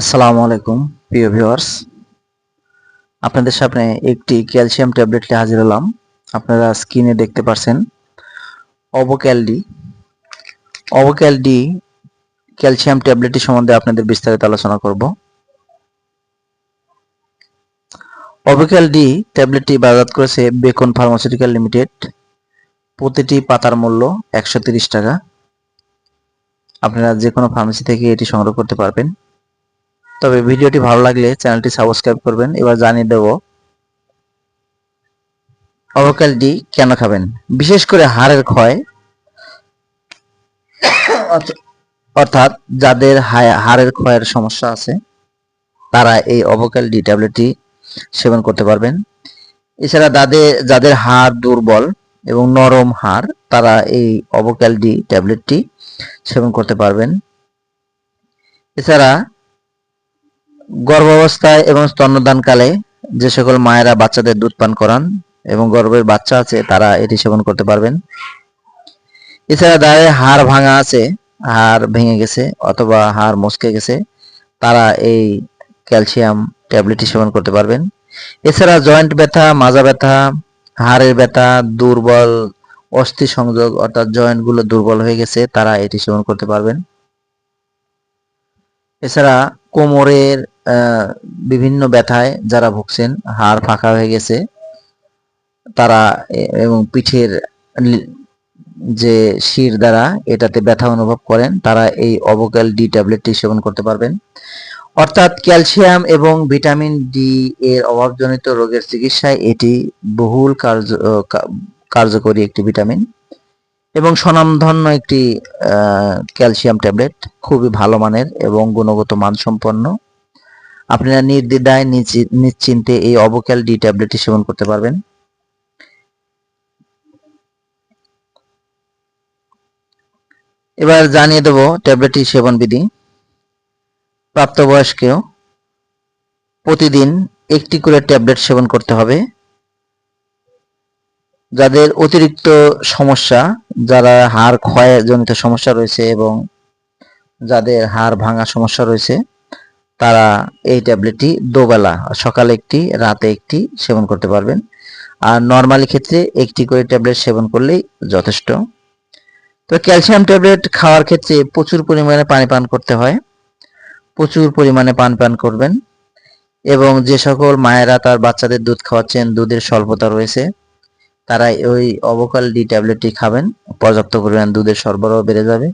আসসালামু আলাইকুম, প্রিয় ভিউয়ার্স। আপনাদের সামনে একটি ক্যালসিয়াম ট্যাবলেট নিয়ে হাজির হলাম। আপনারা স্ক্রিনে দেখতে পাচ্ছেন অবোক্যালডি অবোক্যালডি ক্যালসিয়াম ট্যাবলেটটি সম্বন্ধে আপনাদের বিস্তারিত আলোচনা করব। অবোক্যালডি ট্যাবলেটটি বাজার করেছে বেকন ফার্মাসিউটিক্যাল লিমিটেড। প্রতিটি পাতার মূল্য একশো টাকা। আপনারা যে কোনো ফার্মেসি থেকে এটি সংগ্রহ করতে পারবেন। তবে ভিডিওটি ভালো লাগলে চ্যানেলটি সাবস্ক্রাইব করবেন, এবার জানিয়ে দেব অবকাল ডি কেন খাবেন? বিশেষ করে হাড়ের ক্ষয় অর্থাৎ যাদের হাড়ের ক্ষয়ের সমস্যা আছে, তারা এই অবকাল ডি ট্যাবলেটটি সেবন করতে পারবেন। এছাড়া যাদের যাদের হাড় দুর্বল এবং নরম হাড়, তারা এই অবকাল ডি ট্যাবলেটটি সেবন করতে পারবেন। এছাড়া গর্ভাবস্থায় এবং স্তন্যদানকালে যে সকল মায়েরা বাচ্চাদের দুধ পান করান এবং গর্ভের বাচ্চা আছে, তারা এটি সেবন করতে পারবেন। এছাড়া দাঁড়ে হাড় ভাঙা আছে, হাড় ভেঙে গেছে অথবা হাড় মস্কে গেছে, তারা এই ক্যালসিয়াম ট্যাবলেটটি সেবন করতে পারবেন। এছাড়া জয়েন্ট ব্যথা, মাজা ব্যথা, হাড়ের ব্যথা, দুর্বল অস্থি সংযোগ অর্থাৎ জয়েন্টগুলো দুর্বল হয়ে গেছে, তারা এটি সেবন করতে পারবেন। এছাড়া কোমরের বিভিন্ন ব্যথায় যারা ভুগছেন, হাড় ফাঁকা হয়ে গেছে, তারা এবং পিঠের যে শির দ্বারা এটাতে ব্যথা অনুভব করেন, তারা এই অবকাল ডি ট্যাবলেটটি সেবন করতে পারবেন। অর্থাৎ ক্যালসিয়াম এবং ভিটামিন ডি এর অভাবজনিত রোগের চিকিৎসায় এটি বহুল কার্য কার্যকরী একটি ভিটামিন এবং স্বনামধন্য একটি ক্যালসিয়াম ট্যাবলেট, খুবই ভালো মানের এবং গুণগত মানসম্পন্ন। আপনারা নির্দ্বিধায় নিশ্চিন্তে এই অবক্যাল ডি ট্যাবলেটটি সেবন করতে পারবেন। এবার জানিয়ে দেব ট্যাবলেটটি সেবন বিধি প্রাপ্তবয়স্কেও প্রতিদিন একটি করে ট্যাবলেট সেবন করতে হবে। যাদের অতিরিক্ত সমস্যা, যারা হাড় ক্ষয়জনিত সমস্যা রয়েছে এবং যাদের হাড় ভাঙা সমস্যা রয়েছে তারা এই ট্যাবলেটটি দোবেলা, সকালে একটি, রাতে একটি সেবন করতে পারবেন। আর নর্মালি ক্ষেত্রে একটি করে ট্যাবলেট সেবন করলেই যথেষ্ট। তো ক্যালসিয়াম ট্যাবলেট খাওয়ার ক্ষেত্রে প্রচুর পরিমাণে পানি পান করতে হয়। প্রচুর পরিমাণে পান পান করবেন। এবং যে সকল মায়েরা তার বাচ্চাদের দুধ খাওয়াচ্ছেন, দুধের স্বল্পতা রয়েছে তারা ওই অবকাল ডি ট্যাবলেটটি খাবেন। পর্যাপ্ত পরিমাণ দুধের সরবরাহ বেড়ে যাবে।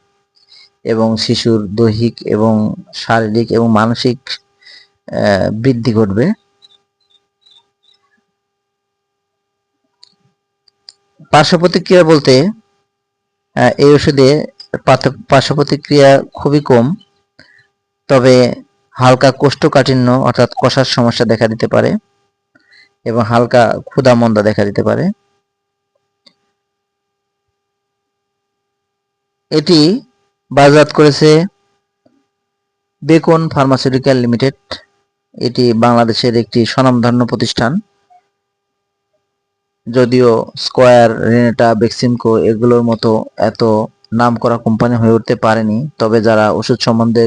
এবং শিশুর দৈহিক এবং শারীরিক এবং মানসিক বৃদ্ধি ঘটবে। পার্শ্ব প্রতিক্রিয়া বলতে এই ওষুধে পার্শ্ব প্রতিক্রিয়া খুবই কম, তবে হালকা কোষ্ঠকাঠিন্য অর্থাৎ কষার সমস্যা দেখা দিতে পারে এবং হালকা ক্ষুধামন্দা দেখা দিতে পারে। এটি বাজাত করেছে বেকন ফার্মাসিউটিক্যাল লিমিটেড। এটি বাংলাদেশের একটি স্বনামধন্য প্রতিষ্ঠান। যদিও স্কোয়ার, রেনেটা, বেক্সিমকো এগুলোর মতো এত নাম করা কোম্পানি হয়ে উঠতে পারেনি, তবে যারা ওষুধ সম্বন্ধে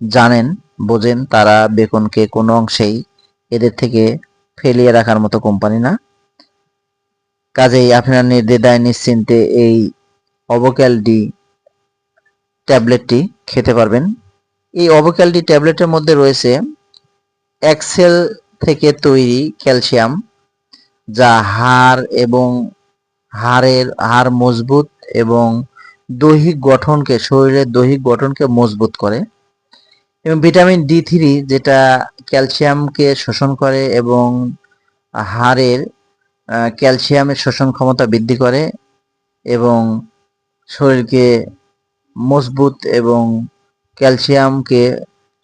জানেন, বোঝেন তারা বেকনকে কোনো অংশেই এদের থেকে ফেলিয়ে রাখার মতো কোম্পানি না। কাজেই আপনারা নির্দ্বিধায় নিশ্চিন্তে এই অবক্যাল ডি ট্যাবলেটটি খেতে পারবেন। এই অবক্যাল ডি ট্যাবলেটের মধ্যে রয়েছে এক্সেল থেকে তৈরি ক্যালসিয়াম, যা হাড় এবং হাড়ের, হাড় মজবুত এবং দৈহিক গঠনকে, শরীরের দৈহিক গঠনকে মজবুত করে। এবং ভিটামিন ডি থ্রি যেটা ক্যালসিয়ামকে শোষণ করে এবং হাড়ের ক্যালসিয়ামের শোষণ ক্ষমতা বৃদ্ধি করে এবং শরীরকে মজবুত এবং ক্যালসিয়ামকে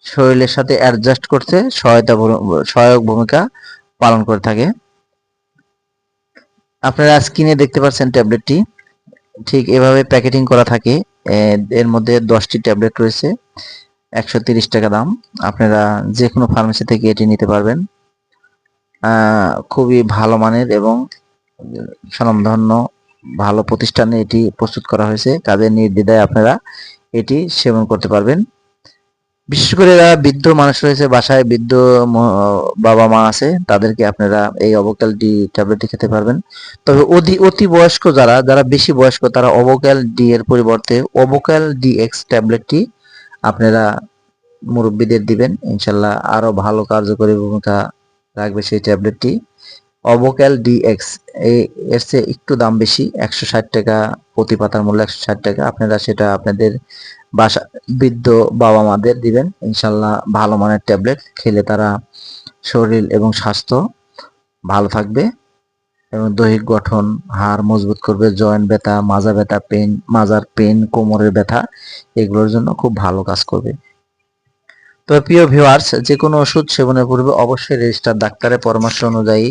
শরীরের সাথে অ্যাডজাস্ট করতে সহায়তা সহায়ক ভূমিকা পালন করে থাকে। আপনারা স্ক্রিনে দেখতে পাচ্ছেন ট্যাবলেটটি। ঠিক এভাবে প্যাকেটিং করা থাকে। এর মধ্যে দশটি ট্যাবলেট রয়েছে। একশো টাকা দাম। আপনারা যে কোনো ফার্মেসি থেকে এটি নিতে পারবেন। খুবই ভালো মানের এবং স্বনামধন্য ভালো প্রতিষ্ঠানে এটি প্রস্তুত করা হয়েছে। কাজের নির্দ্বিধায় আপনারা এটি সেবন করতে পারবেন। বিশেষ করে যারা বৃদ্ধ মানুষ রয়েছে, বাসায় বৃদ্ধ বাবা মা আছে, তাদেরকে আপনারা এই অবকাল ডি ট্যাবলেটটি খেতে পারবেন। তবে অতি অতি বয়স্ক যারা যারা বেশি বয়স্ক, তারা অবকাল ডি এর পরিবর্তে অবকাল ডি এক্স ট্যাবলেটটি আপনারা মুরব্বীদের দিবেন। ইনশাল্লাহ আরও ভালো কার্যকরী ভূমিকা রাখবে সেই ট্যাবলেটটি। অবক্যাল ডিএক্স এর চেয়ে একটু দাম বেশি, একশো ষাট টাকা প্রতি পাতার মূল্য একশো ষাট টাকা। আপনারা সেটা আপনাদের বাসা, বৃদ্ধ বাবা মাদের দিবেন। ইনশাল্লাহ ভালো মানের ট্যাবলেট, খেলে তারা শরীর এবং স্বাস্থ্য ভালো থাকবে এবং দৈহিক গঠন, হাড় মজবুত করবে, জয়েন্ট ব্যথা, মাজা ব্যথা পেন মাজার পেন কোমরের ব্যথা, এগুলোর জন্য খুব ভালো কাজ করবে। তবে প্রিয় ভিউয়ার্স, যে কোনো ওষুধ সেবনের পূর্বে অবশ্যই রেজিস্টার ডাক্তারের পরামর্শ অনুযায়ী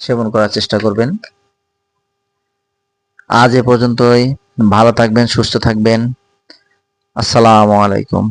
সেবন করার চেষ্টা করবেন। আজ এ পর্যন্তই। ভালো থাকবেন সুস্থ থাকবেন। আসসালামু আলাইকুম।